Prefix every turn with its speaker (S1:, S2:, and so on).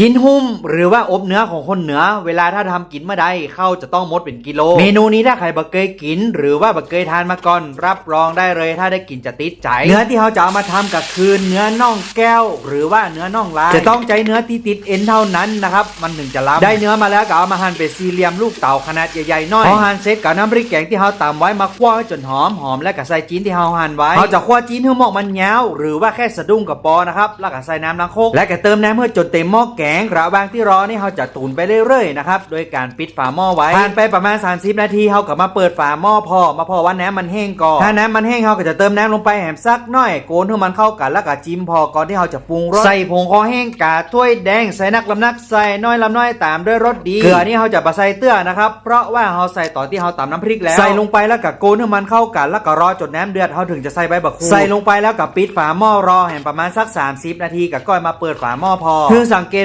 S1: จินหุ้มหรือว่าอบเนื้อของคนเหนือ เวลาถ้าทำกินเมื่อใดข้าวจะต้องมดเป็นกิโล เมนูนี้ถ้าใครบ่เคยกิน หรือว่าบ่เคยทานมาก่อน รับรองได้เลยถ้าได้กินจะติดใจ เนื้อที่เขาจะเอามาทำก็คือเนื้อน่องแก้ว หรือว่าเนื้อน่องลายจะต้องใจเนื้อที่ติดเอ็นเท่านั้นนะครับมันถึงจะล้ำได้เนื้อมาแล้วก็เอามาหั่นเป็นสี่เหลี่ยมลูกเต๋าขนาดใหญ่ๆหน้อยพอหั่นเสร็จก็น้ำพริกแกงที่เขาตำไว้มาคั่วให้จนหอมหอมและก็ใส่จีนที่เขาหั่นไว้เขาจะคั่วจีนให้หมอกมันยาวหรือว่าแค่สะดุ้งกับปอนะครับแล้วก็ใส่น้ำล้างโคกและก็เติมน้ำเพื่อจนเต็มหม้อแกงระหว่างที่รอนี่เขาจะตุนไปเรื่อยๆนะครับโดยการปิดฝาหม้อไว้ผ่านไปประมาณ 30 นาทีเขาก็มาเปิดฝาหม้อพอมาพอว่าน้ำมันแห้งก่อนถ้าน้ำมันแห้งเขาก็จะเติมน้ำลงไปแหมสักหน่อยโกนให้มันเข้ากันแล้วก็จิ้มพอก่อนที่เขาจะปรุงรสใส่ผงคอแห้งกาถ้วยแดงใส่นักลำนักใส่น้อยลำน้อยตามด้วยรสดีเกลือนี่เขาจะมาใส่เตื้อนะครับเพราะว่าเขาใส่ต่อนที่เขาตำน้ำพริกแล้วใส่ลงไปแล้วก็โกนให้มันเข้ากันแล้วก็รอจนน้ำเดือดเขาถึงจะใส่ใบบักคูใส่ลงไปแล้วก็ปิดฝาหม้อรอแหมประมาณสัก 30 นาทีก็ก้อยมาเปิดฝาหม้อพอคือสังเกต